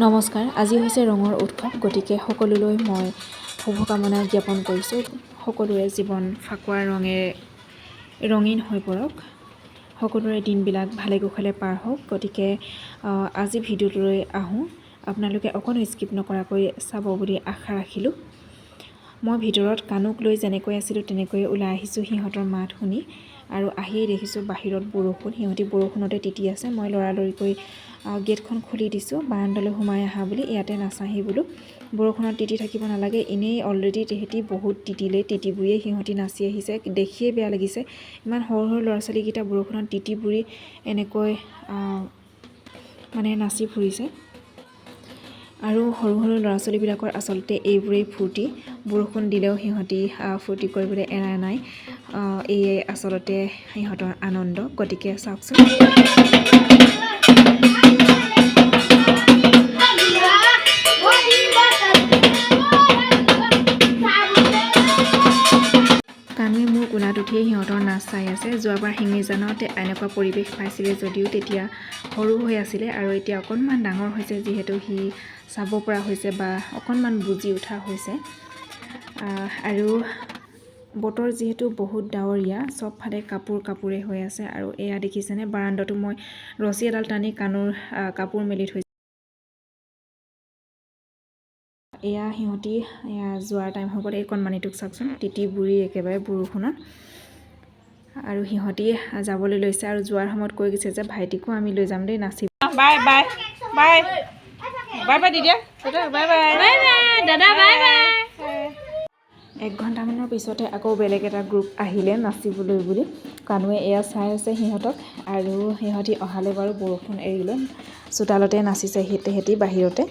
নমস্কাৰ আজি হৈছে ৰঙৰ উৎসৱ গতিকে সকলোলৈ মই শুভকামনা জ্ঞাপন কৰিছোঁ। সকলোৰে জীৱন ফাকুৱা ৰঙেৰে ৰঙীন হৈ পৰক। সকলোৰে দিনবিলাক ভালে কুশলে পাৰ হওক। গতিকে আজি ভিডিঅ'টোলৈ আহোঁ। আপোনালোকে অকণো স্কিপ নকৰাকৈ চাব বুলি আশা ৰাখিলোঁ। মই ভিতৰত কাণুক লৈ যেনেকৈ আছিলোঁ তেনেকৈয়ে ওলাই আহিছোঁ সিহঁতৰ মাত শুনি আৰু আহিয়েই দেখিছোঁ বাহিৰত বৰষুণ সিহঁতি বৰষুণতে তিতি আছে। মই লৰালৰিকৈ গেটখন খুলি দিছোঁ বাৰাণ্ডালৈ সোমাই আহা বুলি। ইয়াতে নাচাহি বোলো। বৰষুণত তিতি থাকিব নালাগে। এনেই অলৰেডি তেহেঁতি বহুত তিতিলে তিতি বুৰিয়ে সিহঁতি নাচি আহিছে। দেখিয়ে বেয়া লাগিছে। ইমান সৰু সৰু ল'ৰা ছোৱালীকেইটা বৰষুণত তিতি বুৰি এনেকৈ মানে নাচি ফুৰিছে। আৰু সৰু সৰু ল'ৰা ছোৱালীবিলাকৰ আচলতে এইবোৰেই ফূৰ্তি। বৰষুণ দিলেও সিহঁতি ফূৰ্তি কৰিবলৈ এৰা নাই। এয়ে আচলতে সিহঁতৰ আনন্দ। গতিকে চাওকচোন। কানুৱে মোৰ কোলাত উঠিয়ে সিহঁতৰ নাচ চাই আছে। যোৱাবাৰ শিঙিজানত এনেকুৱা পৰিৱেশ পাইছিলে যদিও তেতিয়া সৰু হৈ আছিলে আৰু এতিয়া অকণমান ডাঙৰ হৈছে যিহেতু সি চাব পৰা হৈছে বা অকণমান বুজি উঠা হৈছে। আৰু বতৰ যিহেতু বহুত ডাৱৰীয়া চবফালে কাপোৰ কাপোৰে হৈ আছে আৰু এয়া দেখিছেনে? বাৰাণ্ডাটো মই ৰছী এডাল টানি কাণৰ কাপোৰ মেলি থৈছোঁ। এয়া সিহঁতি এয়া যোৱাৰ টাইম হৈ গ'ল এই কণমানিটোক চাওকচোন। তিতি বুৰি একেবাৰে বৰষুণত। আৰু সিহঁতি যাবলৈ লৈছে আৰু যোৱাৰ সময়ত কৈ গৈছে যে ভাইটিকো আমি লৈ যাম দেই নাচিব। Bye bye bye. Bye bye দিদিয়া। Bye bye. Bye bye দাদা বাই বাই। এক ঘণ্টামানৰ পিছতে আকৌ বেলেগ এটা গ্ৰুপ আহিলে নাচিবলৈ বুলি। কানুৱে এয়া চাই আছে সিহঁতক আৰু সিহঁতি অহালে বাৰু বৰষুণ এৰিলে। চোতালতে নাচিছে সি তেহেঁতি বাহিৰতে।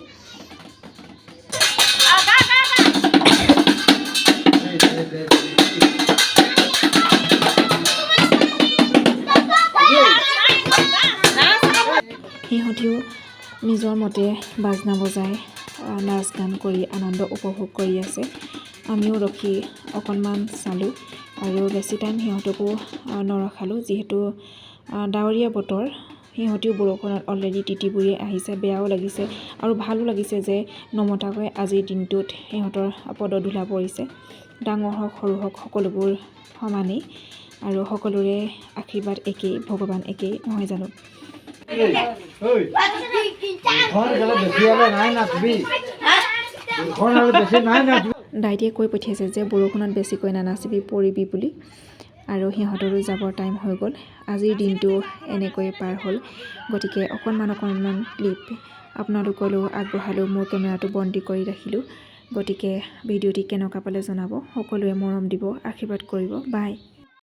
সিহঁতিও নিজৰ মতে বাজনা বজাই নাচ গান কৰি আনন্দ উপভোগ কৰি আছে আমিও ৰখি অকণমান চালোঁ আৰু বেছি টাইম সিহঁতকো নৰখালোঁ। যিহেতু ডাৱৰীয়া বতৰ সিহঁতিও বৰষুণত অলৰেডি তিতি বুৰি আহিছে বেয়াও লাগিছে আৰু ভালো লাগিছে যে নমতাকৈ আজিৰ দিনটোত সিহঁতৰ পদধূলা পৰিছে। ডাঙৰ হওক সৰু হওক সকলোবোৰ সমানেই আৰু সকলোৰে আশীৰ্বাদ একেই ভগৱান একেই নহয় জানো? দাইটিয়ে কৈ পঠিয়াইছে যে বৰষুণত বেছিকৈ নানাচিবি পৰিবি বুলি। আৰু সিহঁতৰো যাবৰ টাইম হৈ গ'ল। আজিৰ দিনটো এনেকৈয়ে পাৰ হ'ল। গতিকে অকণমান অকণমান ক্লিপ আপোনালোকলৈও আগবঢ়ালোঁ মোৰ কেমেৰাটো বন্দী কৰি ৰাখিলোঁ। গতিকে ভিডিঅ'টি কেনেকুৱা পালে জনাব সকলোৱে মৰম দিব আশীৰ্বাদ কৰিব। বাই।